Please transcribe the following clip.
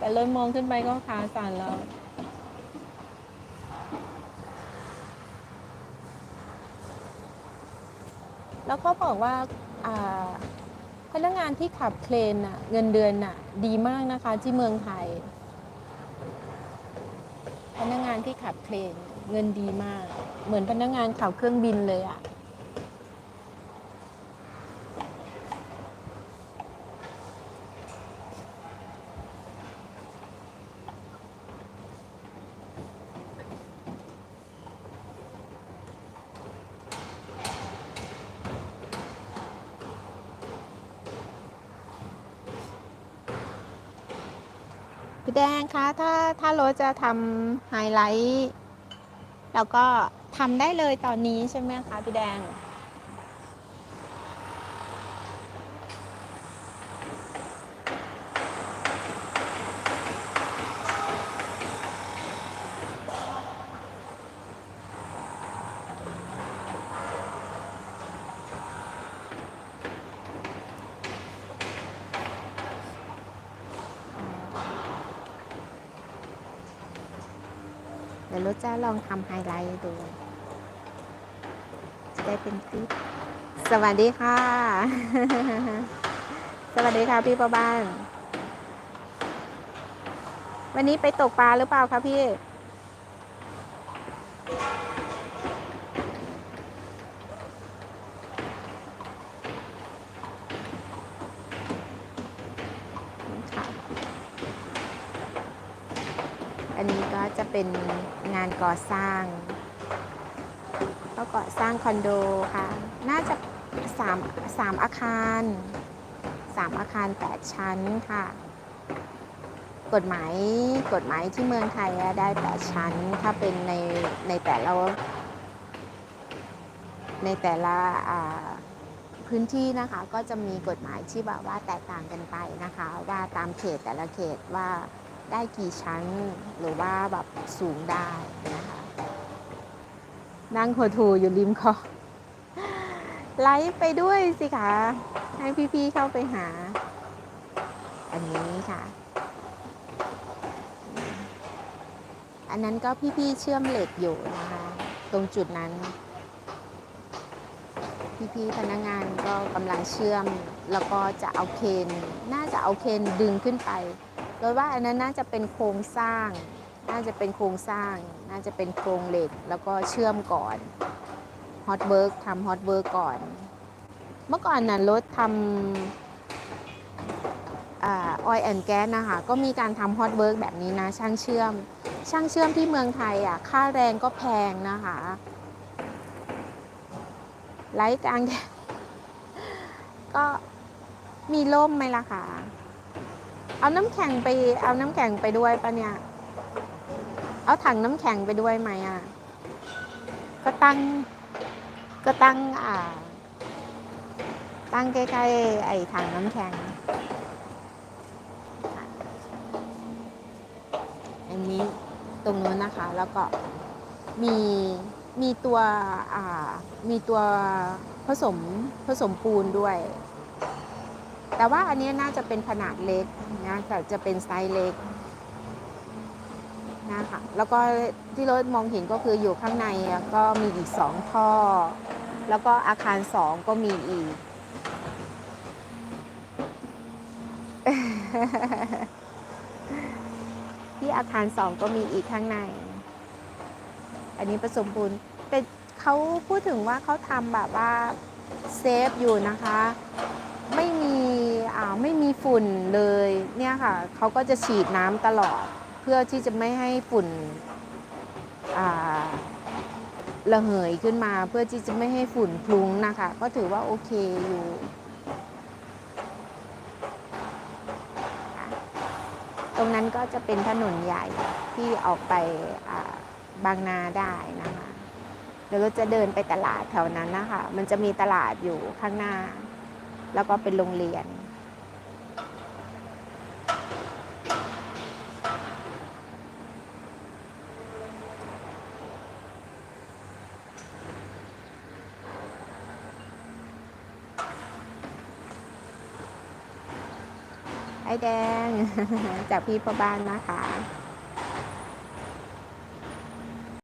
แต่เริ่มมองขึ้นไปก็ขาสั่นแล้วแล้วก็บอกว่าอ่าพนักงานที่ขับเครนน่ะเงินเดือนน่ะดีมากนะคะที่เมืองไทย พนักงานที่ขับเครนเงินดีมาก เหมือนพนักงานขับเครื่องบินเลยอะ่ะ พี่แดงคะถ้าถ้าโรถจะทำไฮไลท์แล้วก็ทำได้เลยตอนนี้ใช่ไหมคะพี่แดง เดี๋ยวรถจะลองทำไฮไลท์ดู จะได้เป็นคลิป สวัสดีค่ะ สวัสดีค่ะพี่ประบ้าน วันนี้ไปตกปลาหรือเปล่าคะพี่ค่ะ อันนี้ก็จะเป็นงานก่อสร้าง ก็ก่อสร้างคอนโดค่ะ น่าจะสามสามอาคารสามอาคารแปดชั้นค่ะ กฎหมายกฎหมายที่เมืองไทยได้แปดชั้น ถ้าเป็นในในแต่ละในแต่ละพื้นที่นะคะก็จะมีกฎหมายที่แบบว่าแตกต่างกันไปนะคะ ว่าตามเขตแต่ละเขตว่า ได้กี่ชั้น หรือว่าแบบสูงได้นะคะนั่งหัวถูอยู่ริมคอไลฟ์ไปด้วยสิคะให้พี่ๆเข้าไปหา อันนี้ค่ะ อันนั้นก็พี่ๆเชื่อมเหล็กอยู่นะคะ ตรงจุดนั้น พี่ๆพนักงานก็กำลังเชื่อม แล้วก็จะเอาเคน น่าจะเอาเคนดึงขึ้นไป โดยว่าอันนั้นน่าจะเป็นโครงสร้าง น่าจะเป็นโครงสร้าง น่าจะเป็นโครงเหล็ก แล้วก็เชื่อมก่อนฮอตเวิร์กทำฮอตเวิร์กก่อน เมื่อก่อนน่ะรถทำออยแอนแก๊สนะคะก็มีการทำฮอตเวิร์กแบบนี้นะ ช่างเชื่อม ช่างเชื่อมที่เมืองไทยอะค่าแรงก็แพงนะคะไลฟ์กลางแดดก็มีร่มไหมล่ะคะ เอาน้ำแข็งไป เอาน้ำแข็งไปด้วยปะเนี่ย เอาถังน้ำแข็งไปด้วยไหมอะ ก็ตั้ง ก็ตั้งอ่า ตั้งใกล้ๆไอ้ถังน้ำแข็ง อันนี้ตรงนู้นนะคะ แล้วก็มีมีตัว อ่า มีตัวผสมผสมปูนด้วย แต่ว่าอันนี้น่าจะเป็นขนาดเล็กนะแต่จะเป็นไซส์เล็กนะคะแล้วก็ที่รถมองเห็นก็คืออยู่ข้างในก็มีอีกสองท่อ แล้วก็อาคารสองก็มีอีก ที่อาคารสองก็มีอีกข้างใน อันนี้ผสมปูนแต่เขาพูดถึงว่าเขาทำแบบว่าเซฟอยู่นะคะ ไม่ ไม่มีฝุ่นเลยเนี่ยค่ะเขาก็จะฉีดน้ำตลอด เพื่อที่จะไม่ให้ฝุ่นระเหยขึ้นมาเพื่อที่จะไม่ให้ฝุ่นพลุงนะคะ ก็ถือว่าโอเคอยู่ตรงนั้นก็จะเป็นถนนใหญ่ที่ออกไปบางนาได้นะคะเดี๋ยวเราจะเดินไปตลาดแถวนั้นนะคะ มันจะมีตลาดอยู่ข้างหน้า แล้วก็เป็นโรงเรียน อั ไอแดง จากพี่พ่อบ้านนะคะ